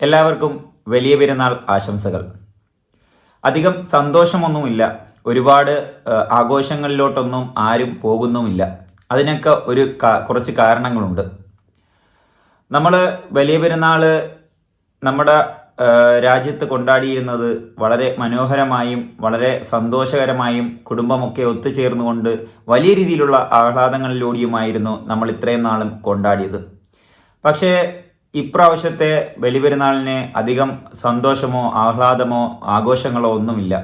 എല്ലാവർക്കും വലിയ പെരുന്നാൾ ആശംസകൾ. അധികം സന്തോഷമൊന്നുമില്ല. ഒരുപാട് ആഘോഷങ്ങളിലോട്ടൊന്നും ആരും പോകുന്നുമില്ല. അതിനൊക്കെ ഒരു കുറച്ച് കാരണങ്ങളുണ്ട്. നമ്മൾ വലിയ പെരുന്നാൾ നമ്മുടെ രാജ്യത്ത് കൊണ്ടാടിയിരുന്നത് വളരെ മനോഹരമായും വളരെ സന്തോഷകരമായും കുടുംബമൊക്കെ ഒത്തുചേർന്നുകൊണ്ട് വലിയ രീതിയിലുള്ള ആഹ്ലാദങ്ങളിലൂടെയുമായിരുന്നു നമ്മൾ ഇത്രയും നാളും കൊണ്ടാടിയത്. പക്ഷേ ഇപ്രാവശ്യത്തെ ബലിപെരുന്നാളിന് അധികം സന്തോഷമോ ആഹ്ലാദമോ ആഘോഷങ്ങളോ ഒന്നുമില്ല.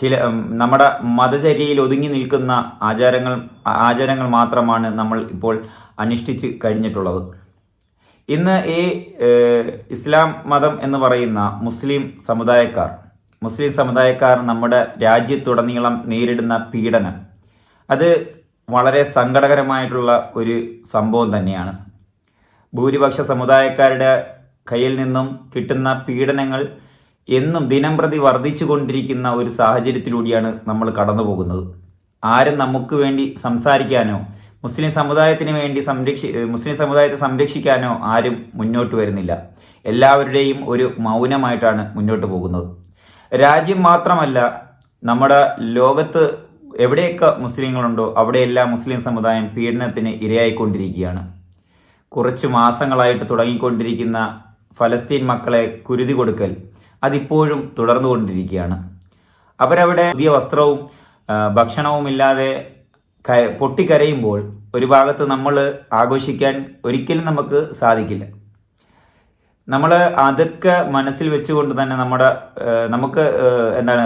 ചില നമ്മുടെ മതചര്യയിൽ ഒതുങ്ങി നിൽക്കുന്ന ആചാരങ്ങൾ ആചാരങ്ങൾ മാത്രമാണ് നമ്മൾ ഇപ്പോൾ അനുഷ്ഠിച്ച് കഴിഞ്ഞിട്ടുള്ളത്. ഇന്ന് ഈ ഇസ്ലാം മതം എന്ന് പറയുന്ന മുസ്ലിം സമുദായക്കാർ മുസ്ലിം സമുദായക്കാർ നമ്മുടെ രാജ്യത്തുടനീളം നേരിടുന്ന പീഡനം അത് വളരെ സങ്കടകരമായിട്ടുള്ള ഒരു സംഭവം തന്നെയാണ്. ഭൂരിപക്ഷ സമുദായക്കാരുടെ കയ്യിൽ നിന്നും കിട്ടുന്ന പീഡനങ്ങൾ എന്നും ദിനം പ്രതി വർദ്ധിച്ചു കൊണ്ടിരിക്കുന്ന ഒരു സാഹചര്യത്തിലൂടെയാണ് നമ്മൾ കടന്നു പോകുന്നത് ആരും നമുക്ക് വേണ്ടി സംസാരിക്കാനോ മുസ്ലിം സമുദായത്തിന് വേണ്ടി സംരക്ഷി മുസ്ലിം സമുദായത്തെ സംരക്ഷിക്കാനോ ആരും മുന്നോട്ട് വരുന്നില്ല. എല്ലാവരുടെയും ഒരു മൗനമായിട്ടാണ് മുന്നോട്ട് പോകുന്നത്. രാജ്യം മാത്രമല്ല നമ്മുടെ ലോകത്ത് എവിടെയൊക്കെ മുസ്ലിങ്ങളുണ്ടോ അവിടെയെല്ലാം മുസ്ലിം സമുദായം പീഡനത്തിന് ഇരയായിക്കൊണ്ടിരിക്കുകയാണ്. കുറച്ച് മാസങ്ങളായിട്ട് തുടങ്ങിക്കൊണ്ടിരിക്കുന്ന ഫലസ്തീൻ മക്കളെ കുരുതി കൊടുക്കൽ അതിപ്പോഴും തുടർന്നുകൊണ്ടിരിക്കുകയാണ്. അവരവിടെ പുതിയ വസ്ത്രവും ഭക്ഷണവും ഇല്ലാതെ പൊട്ടിക്കരയുമ്പോൾ ഒരു ഭാഗത്ത് നമ്മൾ ആഘോഷിക്കാൻ ഒരിക്കലും നമുക്ക് സാധിക്കില്ല. നമ്മൾ അതൊക്കെ മനസ്സിൽ വെച്ചുകൊണ്ട് തന്നെ നമ്മുടെ നമുക്ക് എന്താണ്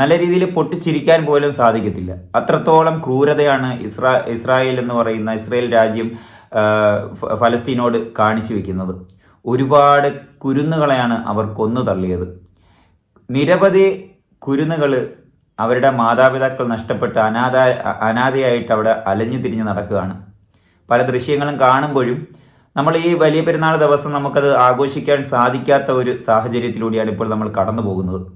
നല്ല രീതിയിൽ പൊട്ടിച്ചിരിക്കാൻ പോലും സാധിക്കത്തില്ല. അത്രത്തോളം ക്രൂരതയാണ് ഇസ്രാ ഇസ്രായേൽ എന്ന് പറയുന്ന ഇസ്രായേൽ രാജ്യം ഫലസ്തീനോട് കാണിച്ചു വെക്കുന്നത്. ഒരുപാട് കുരുന്നുകളെയാണ് അവർ കൊന്നു തള്ളിയത്. നിരവധി കുരുന്നുകൾ അവരുടെ മാതാപിതാക്കൾ നഷ്ടപ്പെട്ട് അനാഥ അനാഥയായിട്ട് അവിടെ അലഞ്ഞു തിരിഞ്ഞ് നടക്കുകയാണ്. പല ദൃശ്യങ്ങളും കാണുമ്പോഴും നമ്മൾ ഈ വലിയ പെരുന്നാൾ ദിവസം നമുക്കത് ആഘോഷിക്കാൻ സാധിക്കാത്ത ഒരു സാഹചര്യത്തിലൂടെയാണ് ഇപ്പോൾ നമ്മൾ കടന്നു പോകുന്നത്.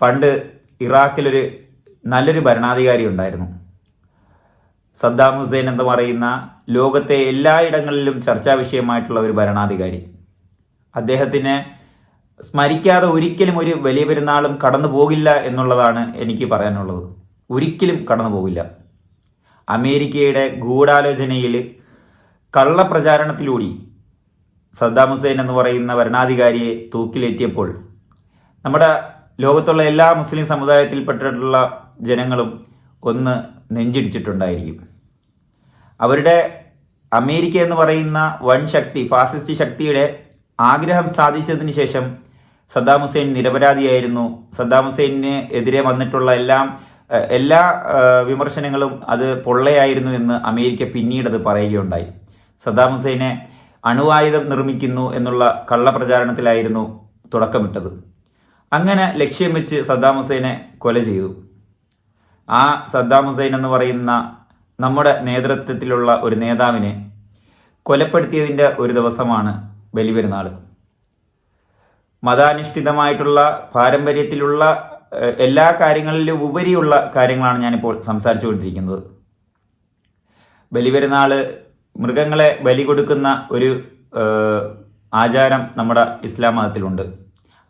പണ്ട് ഇറാഖിലൊരു നല്ലൊരു ഭരണാധികാരി ഉണ്ടായിരുന്നു. സദ്ദാം ഹുസൈൻ എന്ന് പറയുന്ന ലോകത്തെ എല്ലായിടങ്ങളിലും ചർച്ചാ വിഷയമായിട്ടുള്ള ഒരു ഭരണാധികാരി. അദ്ദേഹത്തിന് സ്മരിക്കാതെ ഒരിക്കലും ഒരു വലിയ പെരുന്നാളും കടന്നു പോകില്ല എന്നുള്ളതാണ് എനിക്ക് പറയാനുള്ളത്. ഒരിക്കലും കടന്നു പോകില്ല. അമേരിക്കയുടെ ഗൂഢാലോചനയിൽ കള്ളപ്രചാരണത്തിലൂടെ സദ്ദാം ഹുസൈൻ എന്ന് പറയുന്ന ഭരണാധികാരിയെ തൂക്കിലേറ്റിയപ്പോൾ നമ്മുടെ ലോകത്തുള്ള എല്ലാ മുസ്ലിം സമുദായത്തിൽപ്പെട്ടിട്ടുള്ള ജനങ്ങളും ഒന്ന് നെഞ്ചിടിച്ചിട്ടുണ്ടായിരിക്കും. അവരുടെ അമേരിക്ക എന്ന് പറയുന്ന വൻ ശക്തി ഫാസിസ്റ്റ് ശക്തിയുടെ ആഗ്രഹം സാധിച്ചതിന് ശേഷം സദ്ദാം ഹുസൈൻ നിരപരാധിയായിരുന്നു. സദ്ദാം ഹുസൈനിന് എതിരെ വന്നിട്ടുള്ള എല്ലാം എല്ലാ വിമർശനങ്ങളും അത് പൊള്ളയായിരുന്നു എന്ന് അമേരിക്ക പിന്നീട് അത് പറയുകയുണ്ടായി. സദ്ദാം ഹുസൈനെ അണുവായുധം നിർമ്മിക്കുന്നു എന്നുള്ള കള്ളപ്രചാരണത്തിലായിരുന്നു തുടക്കമിട്ടത്. അങ്ങനെ ലക്ഷ്യം വെച്ച് സദ്ദാം ഹുസൈനെ കൊല ചെയ്തു. ആ സദ്ദാം ഹുസൈൻ എന്ന് പറയുന്ന നമ്മുടെ നേതൃത്വത്തിലുള്ള ഒരു നേതാവിനെ കൊലപ്പെടുത്തിയതിന്റെ ഒരു ദിവസമാണ് ബലിപെരുന്നാൾ. മതാനുഷ്ഠിതമായിട്ടുള്ള പാരമ്പര്യത്തിലുള്ള എല്ലാ കാര്യങ്ങളിലും ഉപരിയുള്ള കാര്യങ്ങളാണ് ഞാനിപ്പോൾ സംസാരിച്ചുകൊണ്ടിരിക്കുന്നത്. ബലിപെരുന്നാൾ മൃഗങ്ങളെ ബലി കൊടുക്കുന്ന ഒരു ആചാരം നമ്മുടെ ഇസ്ലാം മതത്തിലുണ്ട്.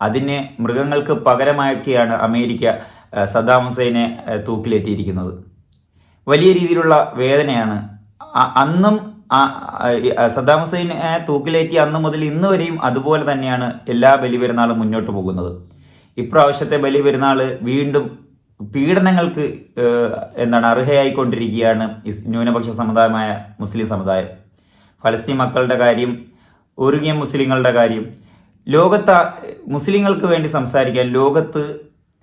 അതിന് മൃഗങ്ങൾക്ക് പകരമാക്കിയാണ് അമേരിക്ക സദാം ഹുസൈനെ തൂക്കിലേറ്റിയിരിക്കുന്നത്. വലിയ രീതിയിലുള്ള വേദനയാണ്. അന്നും സദ്ദാം ഹുസൈനെ തൂക്കിലേറ്റി അന്ന് മുതൽ ഇന്ന് വരെയും അതുപോലെ തന്നെയാണ് എല്ലാ ബലിപെരുന്നാളും മുന്നോട്ട് പോകുന്നത്. ഇപ്രാവശ്യത്തെ ബലിപെരുന്നാൾ വീണ്ടും പീഡനങ്ങൾക്ക് എന്താണ് അർഹയായിക്കൊണ്ടിരിക്കുകയാണ് ന്യൂനപക്ഷ സമുദായമായ മുസ്ലിം സമുദായം. ഫലസ്തീൻ മക്കളുടെ കാര്യം ഒരുങ്ങിയ മുസ്ലിങ്ങളുടെ കാര്യം. ലോകത്ത് മുസ്ലിങ്ങൾക്ക് വേണ്ടി സംസാരിക്കാൻ ലോകത്ത്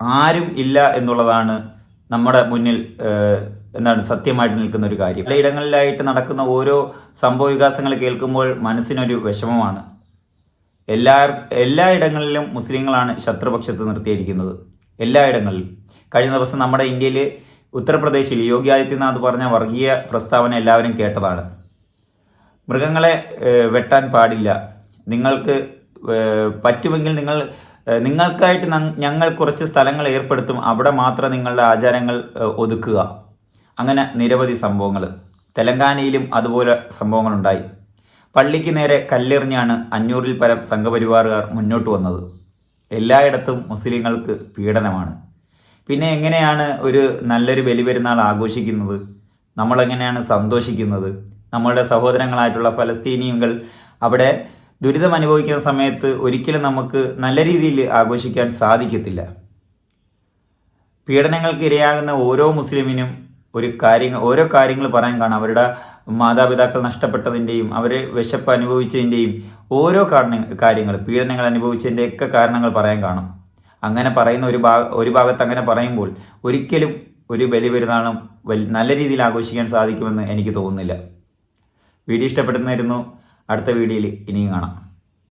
ആരും ഇല്ല എന്നുള്ളതാണ് നമ്മുടെ മുന്നിൽ എന്താണ് സത്യമായിട്ട് നിൽക്കുന്ന ഒരു കാര്യം. പലയിടങ്ങളിലായിട്ട് നടക്കുന്ന ഓരോ സംഭവ വികാസങ്ങൾ കേൾക്കുമ്പോൾ മനസ്സിനൊരു വിഷമമാണ്. എല്ലാ എല്ലായിടങ്ങളിലും മുസ്ലിങ്ങളാണ് ശത്രുപക്ഷത്ത് നിർത്തിയിരിക്കുന്നത്. എല്ലായിടങ്ങളിലും കഴിഞ്ഞ ദിവസം നമ്മുടെ ഇന്ത്യയിൽ ഉത്തർപ്രദേശിൽ യോഗി ആദിത്യനാഥ് പറഞ്ഞ വർഗീയ പ്രസ്താവന എല്ലാവരും കേട്ടതാണ്. മൃഗങ്ങളെ വെട്ടാൻ പാടില്ല. നിങ്ങൾക്ക് പറ്റുമെങ്കിൽ നിങ്ങൾ നിങ്ങൾക്കായിട്ട് ഞങ്ങൾ കുറച്ച് സ്ഥലങ്ങൾ ഏർപ്പെടുത്തും. അവിടെ മാത്രം നിങ്ങളുടെ ആചാരങ്ങൾ ഒതുക്കുക. അങ്ങനെ നിരവധി സംഭവങ്ങൾ. തെലങ്കാനയിലും അതുപോലെ സംഭവങ്ങളുണ്ടായി. പള്ളിക്ക് നേരെ കല്ലെറിഞ്ഞാണ് അഞ്ഞൂറിൽ പരം സംഘപരിവാറുകാർ മുന്നോട്ട് വന്നത്. എല്ലായിടത്തും മുസ്ലിങ്ങൾക്ക് പീഡനമാണ്. പിന്നെ എങ്ങനെയാണ് ഒരു നല്ലൊരു ബലിപെരുന്നാൾ ആഘോഷിക്കുന്നത്? നമ്മളെങ്ങനെയാണ് സന്തോഷിക്കുന്നത്? നമ്മളുടെ സഹോദരങ്ങളായിട്ടുള്ള ഫലസ്തീനിയങ്ങൾ അവിടെ ദുരിതം അനുഭവിക്കുന്ന സമയത്ത് ഒരിക്കലും നമുക്ക് നല്ല രീതിയിൽ ആഘോഷിക്കാൻ സാധിക്കത്തില്ല. പീഡനങ്ങൾക്ക് ഇരയാകുന്ന ഓരോ മുസ്ലിമിനും ഒരു കാര്യങ്ങൾ ഓരോ കാര്യങ്ങൾ പറയാൻ കാണാം. അവരുടെ മാതാപിതാക്കൾ നഷ്ടപ്പെട്ടതിന്റെയും അവർ വിശപ്പ് അനുഭവിച്ചതിന്റെയും ഓരോ കാരണ കാര്യങ്ങൾ പീഡനങ്ങൾ അനുഭവിച്ചതിന്റെയൊക്കെ കാരണങ്ങൾ പറയാൻ കാണും. അങ്ങനെ പറയുന്ന ഒരു ഭാഗ ഒരു ഭാഗത്ത് അങ്ങനെ പറയുമ്പോൾ ഒരിക്കലും ഒരു ബലി പെരുന്നാളും നല്ല രീതിയിൽ ആഘോഷിക്കാൻ സാധിക്കുമെന്ന് എനിക്ക് തോന്നുന്നില്ല. വീഡിയോ ഇഷ്ടപ്പെടുന്നതായിരുന്നു അടുത്ത വീഡിയോയിൽ ഇനിയും കാണാം.